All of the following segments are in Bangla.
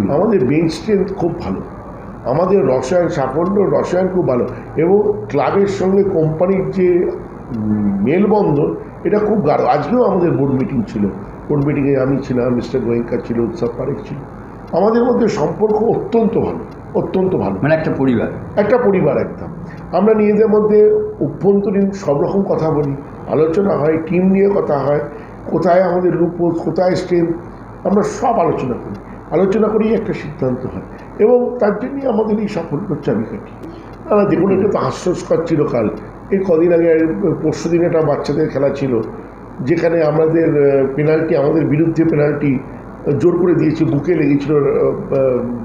আমাদের বেঞ্চ স্ট্রেংথ খুব ভালো। আমাদের রসায়ন সাফল্য রসায়ন খুব ভালো। এবং ক্লাবের সঙ্গে কোম্পানির যে মেলবন্ধন এটা খুব গাঢ়। আজকেও আমাদের বোর্ড মিটিং ছিল। বোর্ড মিটিংয়ে আমি ছিলাম মিস্টার গোয়েঙ্কা ছিল উৎসব পারেক ছিল। আমাদের মধ্যে সম্পর্ক অত্যন্ত ভালো অত্যন্ত ভালো। মানে একটা পরিবার? একটা পরিবার একদম। আমরা নিজেদের মধ্যে অভ্যন্তরীণ সব রকম কথা বলি। আলোচনা হয় টিম নিয়ে কথা হয়। কোথায় আমাদের রূপোস কোথায় স্ট্রেংথ আমরা সব আলোচনা করি। আলোচনা করেই একটা সিদ্ধান্ত হয়। এবং তার জন্যই আমাদের এই সাফল্যর চাবিকাঠি। না দেখুন, এটা তো হাস্যস্কর চিরকাল। এই কদিন আগে পরশু দিন একটা বাচ্চাদের খেলা ছিল, যেখানে আমাদের পেনাল্টি আমাদের বিরুদ্ধে পেনাল্টি জোর করে দিয়েছে, বুকে লেগেছিল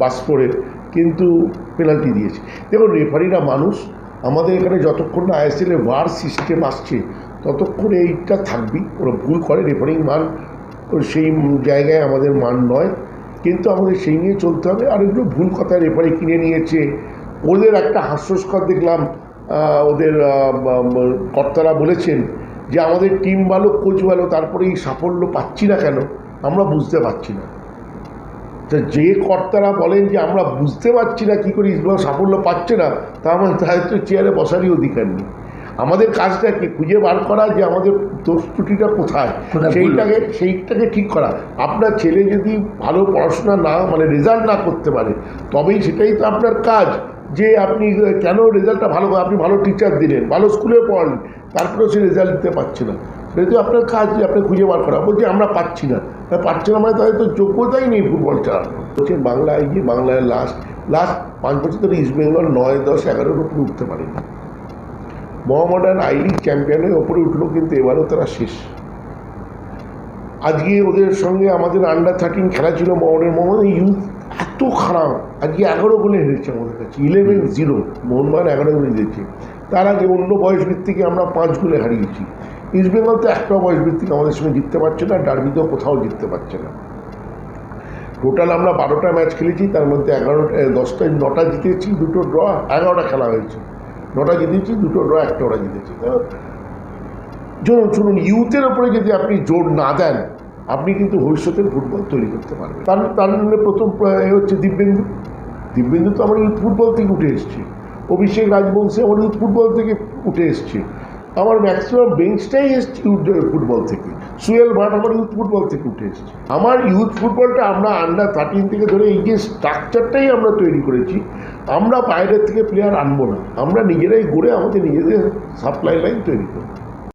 বাস কিন্তু পেনাল্টি দিয়েছে। দেখুন, রেফারিরা মানুষ, আমাদের এখানে যতক্ষণ না আইএসএল ওয়ার সিস্টেম আসছে, ততক্ষণ এইটা থাকবেই। ওরা ভুল করে রেফারিং মান সেই জায়গায় আমাদের মান নয়। কিন্তু আমাদের সেই নিয়ে চলতে হবে। আর এগুলো ভুল কথা, রেফারি কিনে নিয়েছে। ওদের একটা হাস্যস্কর দেখলাম ওদের কর্তারা বলেছেন যে, আমাদের টিম ভালো, কোচ ভালো, তারপরে এই সাফল্য পাচ্ছি না কেন? আমরা বুঝতে পারছি না। তা যে কর্তারা বলেন যে, আমরা বুঝতে পারছি না, কী করে ইসবাল সাফল্য পাচ্ছে না, তা আমার তাদের তো চেয়ারে বসারই অধিকার নেই। আমাদের কাজটা কি? খুঁজে বার করা যে আমাদের দোষ ত্রুটিটা কোথায়? সেইটাকে সেইটাকে ঠিক করা। আপনার ছেলে যদি ভালো পড়াশোনা না মানে রেজাল্ট না করতে পারে তবেই সেটাই তো আপনার কাজ। যে আপনি কেন রেজাল্টটা ভালো আপনি ভালো টিচার দিলেন ভালো স্কুলে পড়ালেন তারপরেও সে রেজাল্ট দিতে পারছে না। সেটা তো আপনার কাজ যে আপনি খুঁজে বার করা। বলছি আমরা পাচ্ছি না। পাচ্ছি না মানে তাদের তো যোগ্যতাই নেই ফুটবল চালানো বলছে বাংলায় গিয়ে বাংলায় লাস্ট লাস্ট পাঁচ বছর ধরে ইস্ট বেঙ্গল নয় দশ এগারোর উপরে উঠতে পারেনি। মোহামেডান আই লিগ চ্যাম্পিয়নের ওপরে উঠল কিন্তু এবারও তারা শেষ। আজকে ওদের সঙ্গে আমাদের আন্ডার থার্টিন খেলা ছিল মোহনের মোহাম্মদ ইউথ এত খারাপ। আজকে এগারো গোলে হেরেছে আমাদের কাছে। ইলেভেন জিরো মোহনবাগান এগারো গোলে জিতেছে। তার আগে অন্য বয়স ভিত্তিকে আমরা পাঁচ গোলে হারিয়েছি। ইস্ট বেঙ্গল তো একটা বয়স ভিত্তিক আমাদের সঙ্গে জিততে পারছে না ডার্বিতেও কোথাও জিততে পারছে না। টোটাল আমরা বারোটা ম্যাচ খেলেছি, তার মধ্যে এগারোটা দশটা নটা জিতেছি, দুটো ড্র এগারোটা খেলা হয়েছে। নটা জিতেছি, দুটো ড্র, একটা ওরা জিতেছি। শুনুন শুনুন ইউথের ওপরে যদি আপনি জোর না দেন, আপনি কিন্তু ভবিষ্যতের ফুটবল তৈরি করতে পারবেন। তার তার জন্য প্রথম প্র- হচ্ছে দিব্যেন্দু দিব্যেন্দু তো আমার ইউথ ফুটবল থেকে উঠে এসছে। অভিষেক রাজবংশী আমার ইউথ ফুটবল থেকে উঠে এসছে। আমার ম্যাক্সিমাম বেঞ্চটাই এসছে ইউথ ফুটবল থেকে। সুয়েল ভাট আমার ইউথ ফুটবল থেকে উঠে এসছে। আমার ইউথ ফুটবলটা আমরা আন্ডার থার্টিন থেকে ধরে এই যে স্ট্রাকচারটাই আমরা তৈরি করেছি, আমরা বাইরের থেকে প্লেয়ার আনব না। আমরা নিজেরাই গড়ে আমাদের নিজেদের সাপ্লাই লাইন তৈরি করব।